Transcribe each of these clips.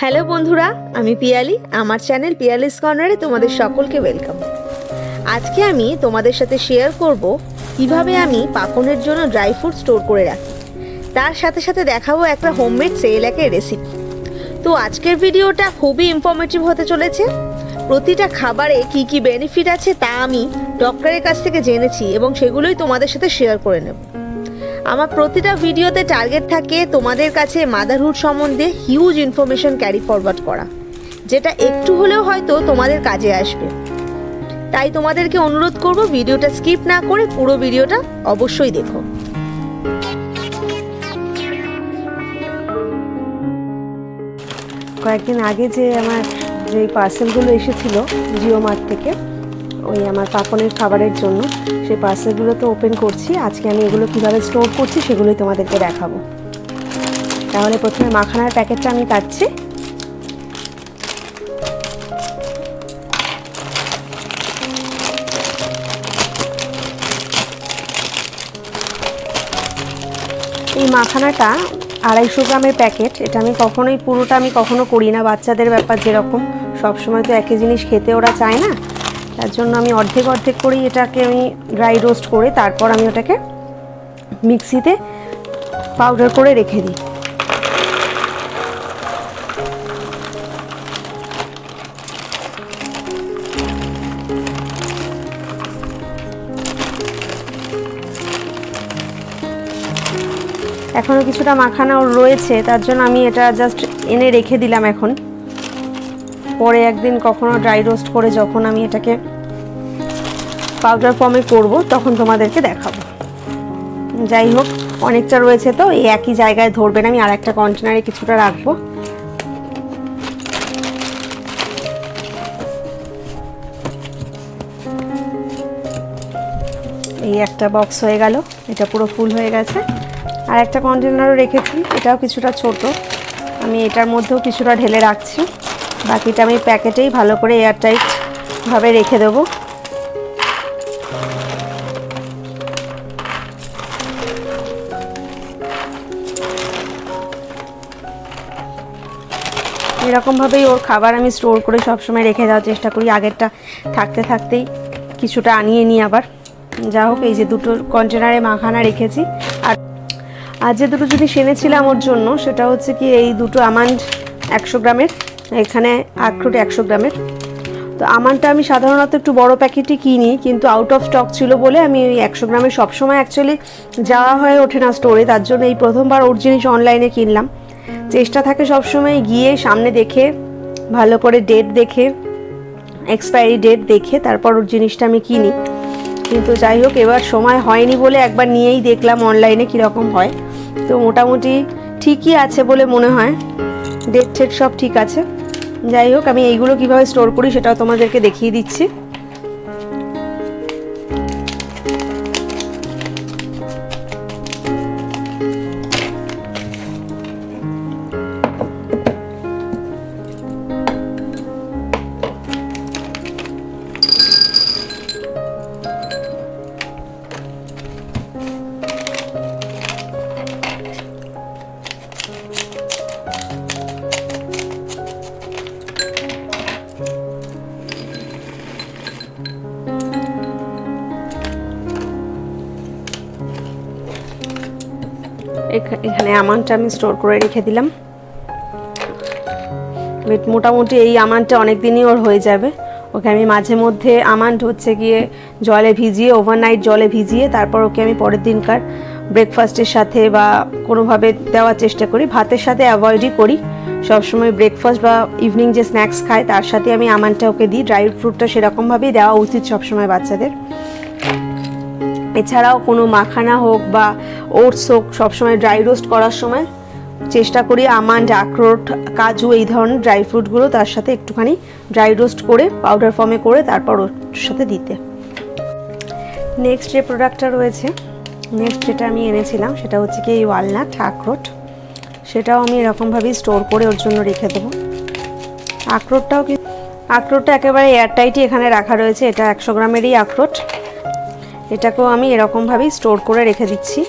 Hello বন্ধুরা, আমি পিয়ালি, আমার চ্যানেল পিয়ালিস কর্নারে তোমাদের সকলকে ওয়েলকাম আজকে আমি তোমাদের সাথে শেয়ার করব কীভাবে আমি পাকনের জন্য ড্রাই ফ্রুট স্টোর করে রাখি। তার সাথে সাথে দেখাবো একটা হোমমেড সেলাকের রেসিপি তো আজকের ভিডিওটা খুবই ইনফরমেটিভ হতে চলেছে। প্রতিটা খাবারে কি কি বেনিফিট আছে তা আমি ডক্টরের কাছ থেকে জেনেছি এবং সেগুলোই তোমাদের সাথে শেয়ার করে নেব। আমার প্রতিটা ভিডিওতে টার্গেট থাকে তোমাদের কাছে মাদারহুড সম্বন্ধে হিউজ ইনফরমেশন ক্যারি ফরওয়ার্ড করা, যেটা একটু হলেও হয়তো তোমাদের কাজে আসবে। তাই তোমাদেরকে অনুরোধ করব ভিডিওটা স্কিপ না করে পুরো ভিডিওটা অবশ্যই দেখো। কয়েকদিন আগে যে আমার যে পার্সেলগুলো এসেছিল জিও মার্ট থেকে ওই আমার পাপনের খাবারের জন্য। সেই পার্সেলগুলো তো ওপেন করছি। আজকে আমি এগুলো কীভাবে স্টোর করছি সেগুলোই তোমাদেরকে দেখাবো। তাহলে প্রথমে মাখানার প্যাকেটটা আমি কাটছি। এই মাখানাটা আড়াইশো গ্রামের প্যাকেট। এটা আমি কখনোই, পুরোটা আমি কখনো করি না। বাচ্চাদের ব্যাপার যেরকম। সবসময় তো একই জিনিস খেতে ওরা চায় না। তার জন্য আমি অর্ধেক অর্ধেক করেই এটাকে আমি ড্রাই রোস্ট করে তারপর আমি ওটাকে মিক্সিতে পাউডার করে রেখে দিই। এখনও কিছুটা মাখানা রয়েছে, তার জন্য আমি এটা জাস্ট এনে রেখে দিলাম এখন। পরে একদিন কখনো ড্রাই রোস্ট করে যখন আমি এটাকে পাউডার ফর্মে করব, তখন তোমাদেরকে দেখাবো। যাই হোক, অনেকটা রয়েছে তো, এই একই জায়গায় ধরবে না আমি আর একটা কন্টেনারে কিছুটা রাখব। এই একটা বক্স হয়ে গেল, এটা পুরো ফুল হয়ে গেছে। আর একটা কন্টেনারও রেখেছি, এটাও কিছুটা ছোট। আমি এটার মধ্যেও কিছুটা ঢেলে রাখছি। বাকিটা আমি প্যাকেটেই ভালো করে এয়ারটাইট ভাবে রেখে দেবো। এরকমভাবেই ওর খাবার আমি স্টোর করে সবসময় রেখে দেওয়ার চেষ্টা করি। আগেরটা থাকতে থাকতেই কিছুটা আনিয়ে নিই আবার। যা হোক, এই যে দুটো কন্টেনারে মাখানা রেখেছি। আর আর যে দুটো জিনিস এনেছিলাম ওর জন্য, সেটা হচ্ছে কি এই দুটো আমান্ড একশো গ্রামের। এখানে আখরোট একশো গ্রামের। তো আমানটা আমি সাধারণত একটু বড় প্যাকেটই কিনি, কিন্তু আউট অফ স্টক ছিল বলে আমি ওই একশো গ্রামের সবসময় অ্যাকচুয়ালি যাওয়া হয়ে ওঠে না স্টোরে তার জন্য এই প্রথমবার ওর জিনিস অনলাইনে কিনলাম। চেষ্টা থাকে সবসময় গিয়ে সামনে দেখে, ভালো করে ডেট দেখে এক্সপায়ারি ডেট দেখে তারপর ওর জিনিসটা আমি কিনি। কিন্তু যাই হোক, এবার সময় হয়নি বলে একবার নিয়েই দেখলাম অনলাইনে কীরকম হয়। তো মোটামুটি ঠিকই আছে বলে মনে হয়। ডেট ঠেট সব ঠিক আছে। যাই হোক আমি এইগুলো কীভাবে স্টোর করি সেটাও তোমাদেরকে দেখিয়ে দিচ্ছি। এখানে আমানটা আমি স্টোর করে রেখে দিলাম। মোটামুটি এই আমানটা অনেক দিনই ওর হয়ে যাবে। ওকে আমি মাঝে মধ্যে আমান্ট হচ্ছে গিয়ে জলে ভিজিয়ে ওভারনাইট জলে ভিজিয়ে, তারপর ওকে আমি পরের দিনকার ব্রেকফাস্টের সাথে বা কোনোভাবে দেওয়ার চেষ্টা করি। ভাতের সাথে অ্যাভয়েডই করি। সবসময় ব্রেকফাস্ট বা ইভিনিং যে স্ন্যাক্স খায়, তার সাথে আমি আমানটা ওকে দিই। ড্রাই ফ্রুটটা সেরকমভাবেই দেওয়া উচিত সবসময় বাচ্চাদের। এছাড়াও কোনো মাখানা হোক বা ওটস হোক সবসময় ড্রাই রোস্ট করার সময়। চেষ্টা করি আমান্ড, আখরোট, কাজু এই ধরনের ড্রাই ফ্রুটগুলো তার সাথে একটুখানি ড্রাই রোস্ট করে পাউডার ফর্মে করে তারপর ওর সাথে দিতে। নেক্সট যে প্রোডাক্টটা রয়েছে নেক্সট যেটা আমি এনেছিলাম সেটা হচ্ছে কি এই ওয়ালনাট আখরোট। সেটাও আমি এরকমভাবেই স্টোর করে ওর জন্য রেখে দেবো। আখরোটটাও কি আখরোটটা একেবারে এয়ারটাইটই এখানে রাখা রয়েছে, এটা একশো গ্রামেরই আখরোট। এটাকেও আমি এরকমভাবেই স্টোর করে রেখে দিচ্ছি।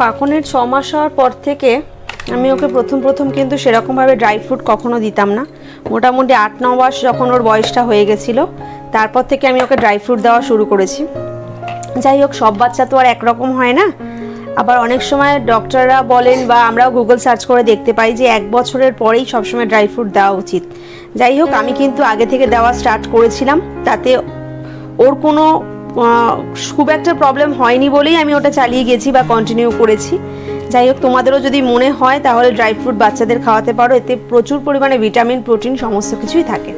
পাকনের ছ মাস হওয়ার পর থেকে আমি ওকে প্রথম প্রথম কিন্তু সেরকমভাবে ড্রাই ফ্রুট কখনো দিতাম না। মোটামুটি আট, ন মাস যখন ওর বয়সটা হয়ে গেছিল, তারপর থেকে আমি ওকে ড্রাই ফ্রুট দেওয়া শুরু করেছি। যাই হোক, সব বাচ্চা তো আর একরকম হয় না। আবার অনেক সময় ডক্টররা বলেন বা আমরাও গুগল সার্চ করে দেখতে পাই যে এক বছরের পরেই সবসময় ড্রাই ফ্রুট দেওয়া উচিত। যাই হোক, আমি কিন্তু আগে থেকে দেওয়া স্টার্ট করেছিলাম। তাতে ওর কোনো খুব একটা প্রবলেম হয়নি বলেই আমি ওটা চালিয়ে গেছি বা কন্টিনিউ করেছি। যাই হোক, তোমাদেরও যদি মনে হয় তাহলে ড্রাই ফ্রুট বাচ্চাদের খাওয়াতে পারো। এতে প্রচুর পরিমাণে ভিটামিন প্রোটিন সমস্ত কিছুই থাকে।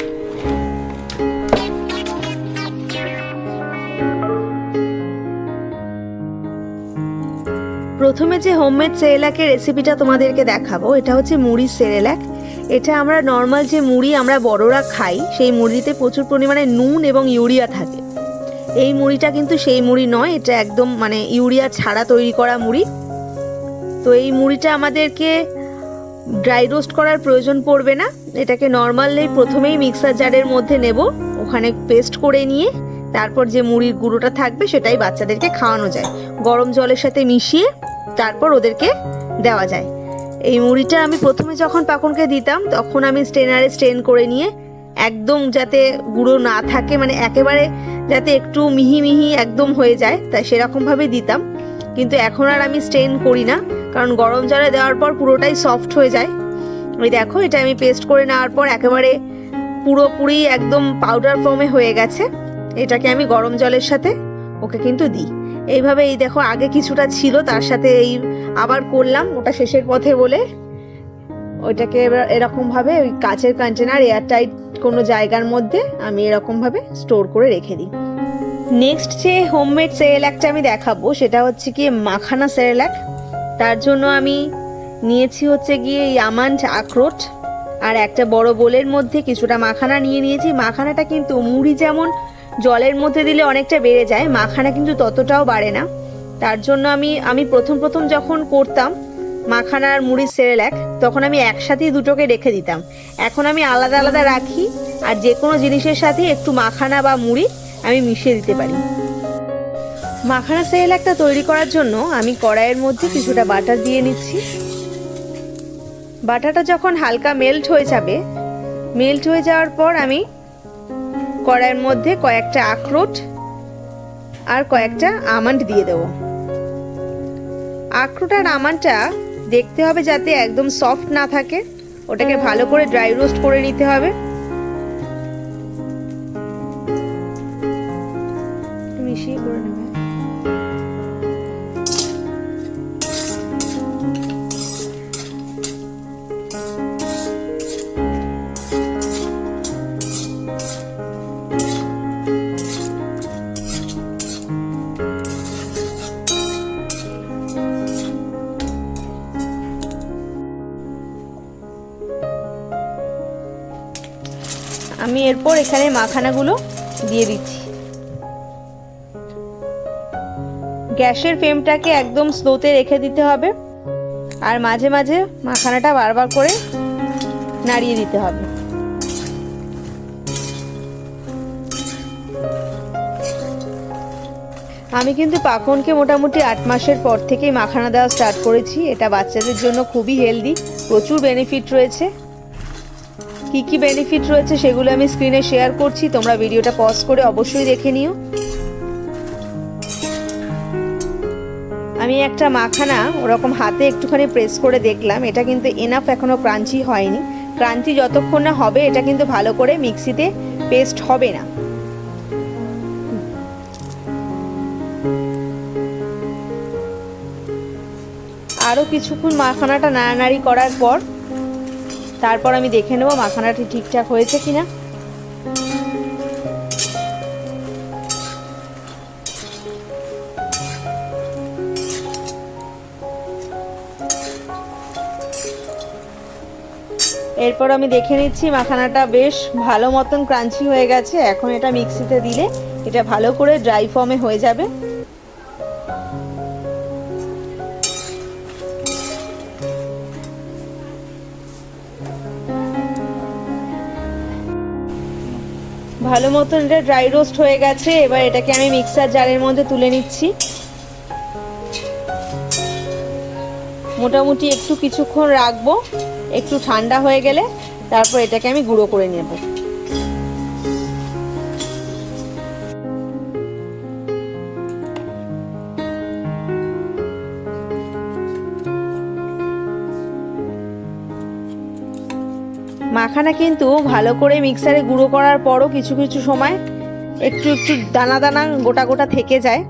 প্রথমে যে হোমমেড সেরেলাকের রেসিপিটা তোমাদেরকে দেখাবো, এটা হচ্ছে মুড়ির সেরেলাক। এটা আমরা নর্মাল যে মুড়ি আমরা বড়রা খাই, সেই মুড়িতে প্রচুর পরিমাণে নুন এবং ইউরিয়া থাকে। এই মুড়িটা কিন্তু সেই মুড়ি নয়, এটা একদম মানে ইউরিয়া ছাড়া তৈরি করা মুড়ি। তো এই মুড়িটা আমাদেরকে ড্রাই রোস্ট করার প্রয়োজন পড়বে না। এটাকে নর্মালি প্রথমেই মিক্সার জারের মধ্যে নেব, ওখানে পেস্ট করে নিয়ে, তারপর যে মুড়ির গুঁড়োটা থাকবে সেটাই বাচ্চাদেরকে খাওয়ানো যায়। গরম জলের সাথে মিশিয়ে তারপর ওদেরকে দেওয়া যায়। এই মুড়িটা আমি প্রথমে যখন পাকনকে দিতাম, তখন আমি স্ট্রেনারে স্ট্রেন করে নিয়ে একদম যাতে গুঁড়ো না থাকে মানে একেবারে যাতে একটু মিহি মিহি একদম হয়ে যায়, তাই সেরকমভাবে দিতাম। কিন্তু এখন আর আমি স্ট্রেন করি না, কারণ গরম জলে দেওয়ার পর পুরোটাই সফট হয়ে যায়। ওই দেখো, এটা আমি পেস্ট করে নেওয়ার পর একেবারে পুরোপুরি একদম পাউডার ফর্মে হয়ে গেছে। এটাকে আমি গরম জলের সাথে ওকে কিন্তু দিই। এইভাবে এই দেখো, আগে কিছুটা ছিল, তার সাথে এই আবার করলাম, ওটা শেষের পথে বলে ওইটাকে এবার এরকম ভাবে ওই কাচের কন্টেনার এয়ারটাইট কোনো জায়গার মধ্যে আমি এরকম ভাবে স্টোর করে রেখে দিই। নেক্সট যে হোমমেড সেরেলাকটা আমি দেখাবো, সেটা হচ্ছে কি মাখানা সেরেলাক তার জন্য আমি নিয়েছি হচ্ছে গিয়ে ইয়ামান্ট আখরোট, আর একটা বড় বোলের মধ্যে কিছুটা মাখানা নিয়ে নিয়েছি। মাখানাটা কিন্তু মুড়ি যেমন জলের মধ্যে দিলে অনেকটা বেড়ে যায়, মাখানা কিন্তু ততটাও বাড়ে না। তার জন্য আমি আমি প্রথম প্রথম যখন করতাম মাখানার মুড়ির সেরেলাক তখন আমি একসাথেই দুটোকে রেখে দিতাম। এখন আমি আলাদা আলাদা রাখি, আর যে কোনো জিনিসের সাথে একটু মাখানা বা মুড়ি আমি মিশিয়ে দিতে পারি। মাখানা সেরেলাকটা তৈরি করার জন্য আমি কড়াইয়ের মধ্যে কিছুটা বাটার দিয়ে নিচ্ছি। বাটারটা যখন হালকা মেল্ট হয়ে যাবে মেল্ট হয়ে যাওয়ার পর আমি কড়াইয়ের মধ্যে কয়েকটা আখরোট আর কয়েকটা আমন্ড দিয়ে দেবো। আখরোট আর আমন্ডটা দেখতে হবে যাতে একদম সফট না থাকে। ওটাকে ভালো করে ড্রাই রোস্ট করে নিতে হবে। এরপর এখানে মাখানাগুলো দিয়ে দিচ্ছি। গ্যাসের ফ্লেমটাকে একদম স্লোতে রেখে দিতে হবে আর মাঝে মাঝে মাখানাটা বারবার করে নাড়িয়ে দিতে হবে। আমি কিন্তু পাখনকে মোটামুটি আট মাসের পর থেকেই মাখানা দেওয়া স্টার্ট করেছি। এটা বাচ্চাদের জন্য খুবই হেলদি, প্রচুর বেনিফিট রয়েছে। কি কি বেনিফিট রয়েছে সেগুলো আমি স্ক্রিনে শেয়ার করছি। তোমরা ভিডিওটা পজ করে অবশ্যই দেখে নিও। আমি একটা মাখানা ওরকম হাতে একটুখানি প্রেস করে দেখলাম। এটা কিন্তু এনাফ এখনও ক্রাঞ্চি হয়নি। ক্রাঞ্চি যতক্ষণ না হবে, এটা কিন্তু ভালো করে মিক্সিতে পেস্ট হবে না। আরও কিছুক্ষণ মাখানাটা নাড়ানাড়ি করার পর তারপর আমি দেখে নেব মাখানাটি ঠিকঠাক হয়েছে কিনা। এরপর আমি দেখে নিচ্ছি মাখানাটা বেশ ভালো মতন ক্রাঞ্চি হয়ে গেছে। এখন এটা মিক্সিতে দিলে এটা ভালো করে ড্রাই ফর্মে হয়ে যাবে। ভালো মতন এটা ড্রাই রোস্ট হয়ে গেছে, এবার এটাকে আমি মিক্সার জারের মধ্যে তুলে নিচ্ছি। মোটামুটি একটু কিছুক্ষণ রাখব, একটু ঠান্ডা হয়ে গেলে, তারপর এটাকে আমি গুঁড়ো করে নেব। মাখানা কিন্তু ভালো করে মিক্সারে গুঁড়ো করার পরও কিছু কিছু সময় একটু একটু দানা দানা গোটা গোটা থেকে যায়।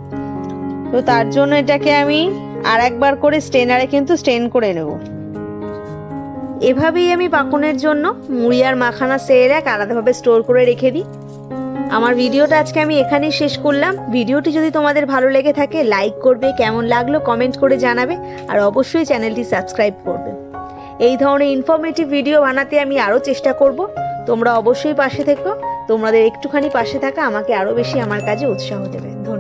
তো তার জন্য এটাকে আমি আর একবার করে স্টেনারে কিন্তু স্টেন করে নেব। এভাবেই আমি পাকুনের জন্য মুড়ি আর মাখানা সেরে এক আলাদাভাবে স্টোর করে রেখে দিই। আমার ভিডিওটা আজকে আমি এখানেই শেষ করলাম। ভিডিওটি যদি তোমাদের ভালো লেগে থাকে, লাইক করবে, কেমন লাগল কমেন্ট করে জানাবে, আর অবশ্যই চ্যানেলটি সাবস্ক্রাইব করবে। এই ধরনের ইনফরমেটিভ ভিডিও বানাতে আমি আরও চেষ্টা করব। তোমরা অবশ্যই পাশে থেকো। তোমাদের একটুখানি পাশে থাকা আমাকে আরও বেশি আমার কাজে উৎসাহ দেবে। ধন্যবাদ।